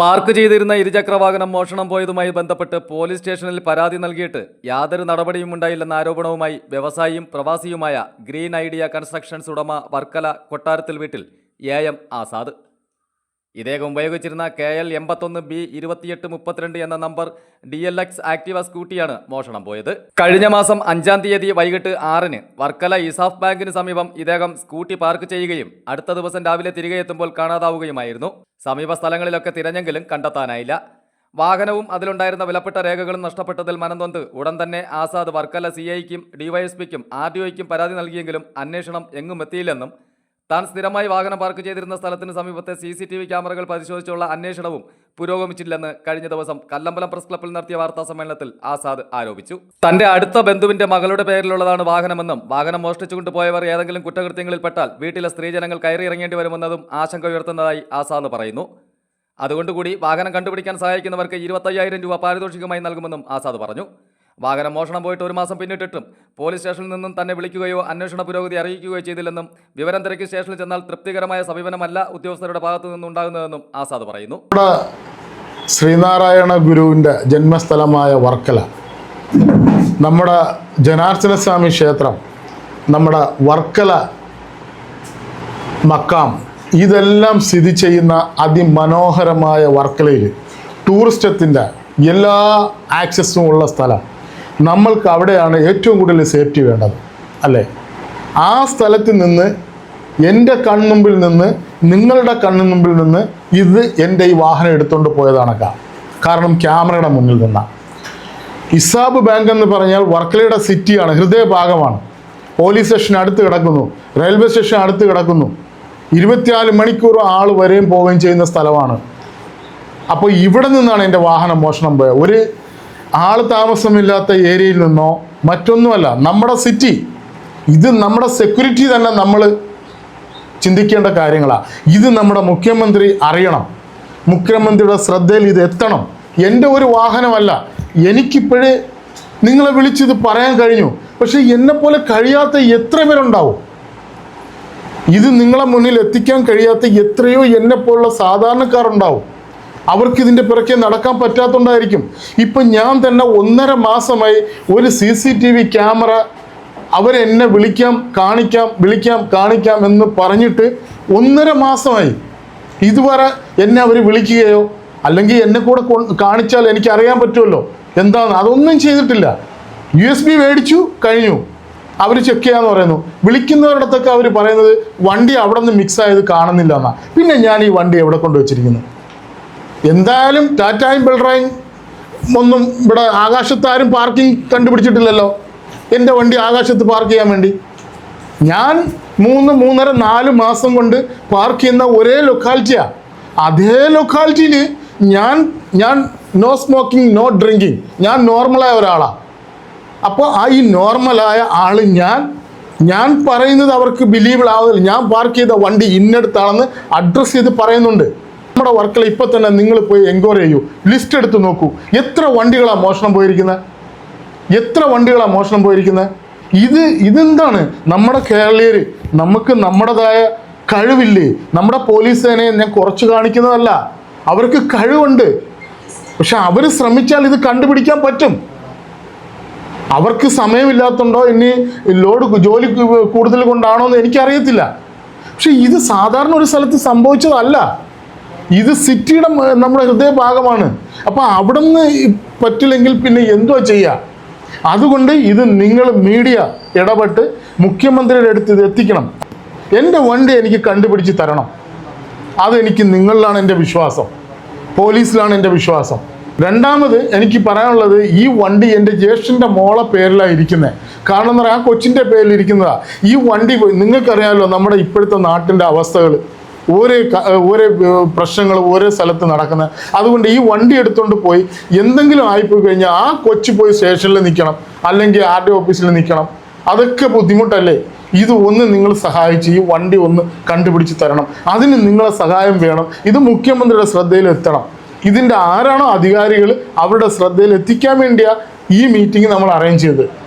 Park ചെയ്തിരുന്ന ഇരുചക്ര വാഹനം മോഷണം പോയതുമായി ബന്ധപ്പെട്ട് പോലീസ് സ്റ്റേഷനിൽ പരാതി നൽകിയിട്ട് യാതൊരു നടപടിയും ഉണ്ടായില്ലെന്ന ആരോപണവുമായി വ്യവസായിയും പ്രവാസിയുമായ ഗ്രീൻ ഐഡിയ കൺസ്ട്രക്ഷൻസ് ഉടമ വർക്കല കൊട്ടാരത്തിൽ വീട്ടിൽ എ എം ആസാദ്. ഇദ്ദേഹം ഉപയോഗിച്ചിരുന്ന കെ എൽ എൺപത്തൊന്ന് ബി ഇരുപത്തിയെട്ട് മുപ്പത്തിരണ്ട് എന്ന number D L X Activa സ്കൂട്ടിയാണ് മോഷണം പോയത്. കഴിഞ്ഞ മാസം അഞ്ചാം തീയതി വൈകിട്ട് ആറിന് വർക്കല ഇസാഫ് ബാങ്കിന് സമീപം ഇദ്ദേഹം സ്കൂട്ടി പാർക്ക് ചെയ്യുകയും അടുത്ത ദിവസം രാവിലെ തിരികെ എത്തുമ്പോൾ കാണാതാവുകയുമായിരുന്നു. സമീപ സ്ഥലങ്ങളിലൊക്കെ തിരഞ്ഞെങ്കിലും കണ്ടെത്താനായില്ല. വാഹനവും അതിലുണ്ടായിരുന്ന വിലപ്പെട്ട രേഖകളും നഷ്ടപ്പെട്ടതിൽ മനംതൊന്ത് ഉടൻ തന്നെ ആസാദ് വർക്കല സി ഐക്കും ഡിവൈഎസ്പിക്കും ആർ ടി ഒയ്ക്കും പരാതി നൽകിയെങ്കിലും അന്വേഷണം എങ്ങും എത്തിയില്ലെന്നും താൻ സ്ഥിരമായി വാഹനം പാർക്ക് ചെയ്തിരുന്ന സ്ഥലത്തിന് സമീപത്തെ സി സി ടി വി ക്യാമറകൾ പരിശോധിച്ചുള്ള അന്വേഷണവും പുരോഗമിച്ചില്ലെന്ന് കഴിഞ്ഞ ദിവസം കല്ലമ്പലം പ്രസ് ക്ലബ്ബിൽ നടത്തിയ വാർത്താ സമ്മേളനത്തിൽ ആസാദ് ആരോപിച്ചു. തന്റെ അടുത്ത ബന്ധുവിന്റെ മകളുടെ പേരിലുള്ളതാണ് വാഹനമെന്നും വാഹനം മോഷ്ടിച്ചുകൊണ്ട് പോയവർ ഏതെങ്കിലും കുറ്റകൃത്യങ്ങളിൽപ്പെട്ടാൽ വീട്ടിലെ സ്ത്രീജനങ്ങൾ കയറിയിറങ്ങേണ്ടി വരുമെന്നതും ആശങ്ക ഉയർത്തുന്നതായി ആസാദ് പറയുന്നു. അതുകൊണ്ടുകൂടി വാഹനം കണ്ടുപിടിക്കാൻ സഹായിക്കുന്നവർക്ക് ഇരുപത്തയ്യായിരം രൂപ പാരിതോഷികമായി നൽകുമെന്നും ആസാദ് പറഞ്ഞു. വാഹനം മോഷണം പോയിട്ട് ഒരു മാസം പിന്നിട്ടിട്ടും പോലീസ് സ്റ്റേഷനിൽ നിന്നും തന്നെ വിളിക്കുകയോ അന്വേഷണ പുരോഗതി അറിയിക്കുകയോ ചെയ്തില്ലെന്നും വിവരം തിരക്കി സ്റ്റേഷനിൽ ചെന്നാൽ തൃപ്തികരമായ സമീപനമല്ല ഉദ്യോഗസ്ഥരുടെ ഭാഗത്തു നിന്നുണ്ടാകുന്നതെന്നും ആസാദ് പറയുന്നു. ശ്രീനാരായണ ഗുരുവിന്റെ ജന്മസ്ഥലമായ വർക്കല. നമ്മുടെ ജനാർദ്ദന സ്വാമി ക്ഷേത്രം നമ്മുടെ വർക്കല മക്കാം ഇതെല്ലാം സ്ഥിതി ചെയ്യുന്ന അതിമനോഹരമായ വർക്കലയിൽ ടൂറിസ്റ്റത്തിന്റെ എല്ലാ ആക്സസും ഉള്ള സ്ഥലം. നമ്മൾക്ക് അവിടെയാണ് ഏറ്റവും കൂടുതൽ സേഫ്റ്റി വേണ്ടത് അല്ലേ? ആ സ്ഥലത്ത് നിന്ന് എന്റെ കൺമുമ്പിൽ നിന്ന് നിങ്ങളുടെ കണ്ണുമുമ്പിൽ നിന്ന് ഇത് എന്റെ ഈ വാഹനം എടുത്തുകൊണ്ട് പോയതാണക്ക. കാരണം ക്യാമറയുടെ മുന്നിൽ നിന്നാണ് ഇസാബ് ബാങ്ക് എന്ന് പറഞ്ഞാൽ വർക്കലയുടെ സിറ്റിയാണ് ഹൃദയഭാഗമാണ്. പോലീസ് സ്റ്റേഷൻ അടുത്ത് കിടക്കുന്നു റെയിൽവേ സ്റ്റേഷൻ അടുത്ത് കിടക്കുന്നു. ഇരുപത്തിനാല് മണിക്കൂർ ആൾ വരെയും പോവുകയും ചെയ്യുന്ന സ്ഥലമാണ്. അപ്പോൾ ഇവിടെ നിന്നാണ് എന്റെ വാഹനം മോഷണം പോയത്. ഒരു ആൾ താമസമില്ലാത്ത ഏരിയയിൽ നിന്നോ മറ്റൊന്നുമല്ല നമ്മുടെ സിറ്റി ഇത് നമ്മുടെ സെക്യൂരിറ്റി തന്നെ നമ്മൾ ചിന്തിക്കേണ്ട കാര്യങ്ങളാണ് ഇത് നമ്മുടെ മുഖ്യമന്ത്രി അറിയണം. മുഖ്യമന്ത്രിയുടെ ശ്രദ്ധയിൽ ഇത് എത്തണം. എന്റെ ഒരു വാഹനമല്ല. എനിക്കിപ്പോഴേ നിങ്ങളെ വിളിച്ചിത് പറയാൻ കഴിഞ്ഞു. പക്ഷെ എന്നെപ്പോലെ കഴിയാത്ത എത്ര പേരുണ്ടാവും? ഇത് നിങ്ങളെ മുന്നിൽ എത്തിക്കാൻ കഴിയാത്ത എത്രയോ എന്നെപ്പോലുള്ള സാധാരണക്കാരുണ്ടാവും. അവർക്ക് ഇതിന്റെ പിറകെ നടക്കാൻ പറ്റാത്തതുകൊണ്ടായിരിക്കും. ഇപ്പം ഞാൻ തന്നെ ഒന്നര മാസമായി ഒരു C C T V camera അവരെന്നെ വിളിക്കാം കാണിക്കാം വിളിക്കാം കാണിക്കാം എന്ന് പറഞ്ഞിട്ട് ഒന്നര മാസമായി. ഇതുവരെ എന്നെ അവർ വിളിക്കുകയോ അല്ലെങ്കിൽ എന്നെ കൂടെ കാണിച്ചാൽ എനിക്ക് അറിയാൻ പറ്റുമല്ലോ. എന്താണ്? അതൊന്നും ചെയ്തിട്ടില്ല. യു എസ് ബി മേടിച്ചു കഴിഞ്ഞു. അവർ ചെക്ക് ചെയ്യാന്ന് പറയുന്നു. വിളിക്കുന്നവരിടത്തൊക്കെ അവർ പറയുന്നത് വണ്ടി അവിടെ നിന്ന് മിക്സ് ആയത് കാണുന്നില്ല എന്നാ. പിന്നെ ഞാൻ ഈ വണ്ടി എവിടെ കൊണ്ട് വെച്ചിരിക്കുന്നു എന്തായാലും ടാറ്റായും ബിൽഡറായും ഒന്നും ഇവിടെ ആകാശത്താരും പാർക്കിംഗ് കണ്ടുപിടിച്ചിട്ടില്ലല്ലോ. എന്റെ വണ്ടി ആകാശത്ത് പാർക്ക് ചെയ്യാൻ വേണ്ടി. ഞാൻ മൂന്ന് മൂന്നര നാല് മാസം കൊണ്ട് പാർക്ക് ചെയ്യുന്ന ഒരേ ലൊക്കാലിറ്റിയാണ് അതേ ലൊക്കാലിറ്റിയിൽ ഞാൻ ഞാൻ നോ സ്മോക്കിംഗ് നോ ഡ്രിങ്കിങ് ഞാൻ നോർമലായ ഒരാളാണ് അപ്പോൾ ആ ഈ നോർമലായ ആൾ ഞാൻ ഞാൻ പറയുന്നത് അവർക്ക് ബിലീവബിൾ ആവുന്നില്ല. ഞാൻ പാർക്ക് ചെയ്ത വണ്ടി ഇന്നടുത്താണെന്ന് അഡ്രസ്സ് ചെയ്ത് പറയുന്നുണ്ട്. നമ്മുടെ വർക്കിൽ ഇപ്പം തന്നെ നിങ്ങൾ പോയി എൻക്വയറി ചെയ്യൂ. ലിസ്റ്റ് എടുത്ത് നോക്കൂ. എത്ര വണ്ടികളാണ് മോഷണം പോയിരിക്കുന്നത് എത്ര വണ്ടികളാണ് മോഷണം പോയിരിക്കുന്നത് ഇത് ഇതെന്താണ്? നമ്മുടെ കേരളീയർ നമുക്ക് നമ്മുടേതായ കഴിവില്ലേ? നമ്മുടെ പോലീസ് സേനയെ ഞാൻ കുറച്ച് കാണിക്കുന്നതല്ല. അവർക്ക് കഴിവുണ്ട്. പക്ഷെ അവർ ശ്രമിച്ചാൽ ഇത് കണ്ടുപിടിക്കാൻ പറ്റും. അവർക്ക് സമയമില്ലാത്തതുണ്ടോ? ഇനി ലോഡ് ജോലി കൂടുതൽ കൊണ്ടാണോ എന്ന് എനിക്കറിയത്തില്ല. പക്ഷെ ഇത് സാധാരണ ഒരു സ്ഥലത്ത് സംഭവിച്ചതല്ല. ഇത് സിറ്റിയുടെ നമ്മുടെ ഹൃദയഭാഗമാണ്. അപ്പോൾ അവിടെ നിന്ന് പറ്റില്ലെങ്കിൽ പിന്നെ എന്തോ ചെയ്യുക അതുകൊണ്ട് ഇത് നിങ്ങൾ മീഡിയ ഇടപെട്ട് മുഖ്യമന്ത്രിയുടെ അടുത്ത് ഇത് എത്തിക്കണം. എന്റെ വണ്ടി എനിക്ക് കണ്ടുപിടിച്ച് തരണം. അതെനിക്ക് നിങ്ങളിലാണ് എന്റെ വിശ്വാസം. പോലീസിലാണ് എന്റെ വിശ്വാസം. രണ്ടാമത് എനിക്ക് പറയാനുള്ളത് ഈ വണ്ടി എന്റെ ജ്യേഷ്ഠന്റെ മോളെ പേരിലാണ് ഇരിക്കുന്നത് കാരണം എന്ന് പറയാൻ ആ കൊച്ചിന്റെ പേരിൽ ഇരിക്കുന്നതാ. ഈ വണ്ടി നിങ്ങൾക്കറിയാമല്ലോ നമ്മുടെ ഇപ്പോഴത്തെ നാട്ടിന്റെ അവസ്ഥകൾ ഓരോ ഓരോ പ്രശ്നങ്ങൾ ഓരോ സ്ഥലത്ത് നടക്കുന്നത് അതുകൊണ്ട് ഈ വണ്ടി എടുത്തുകൊണ്ട് പോയി എന്തെങ്കിലും ആയിപ്പോയി കഴിഞ്ഞാൽ ആ കൊച്ചു പോയി സ്റ്റേഷനിൽ നിൽക്കണം അല്ലെങ്കിൽ ആർ ഡി ഓഫീസിൽ നിൽക്കണം അതൊക്കെ ബുദ്ധിമുട്ടല്ലേ? ഇത് ഒന്ന് നിങ്ങൾ സഹായിച്ച് ഈ വണ്ടി ഒന്ന് കണ്ടുപിടിച്ച് തരണം. അതിന് നിങ്ങളെ സഹായം വേണം. ഇത് മുഖ്യമന്ത്രിയുടെ ശ്രദ്ധയിൽ എത്തണം. ഇതിന്റെ ആരാണോ അധികാരികൾ അവരുടെ ശ്രദ്ധയിൽ എത്തിക്കാൻ വേണ്ടിയാണ് ഈ മീറ്റിംഗ് നമ്മൾ അറേഞ്ച് ചെയ്തത്.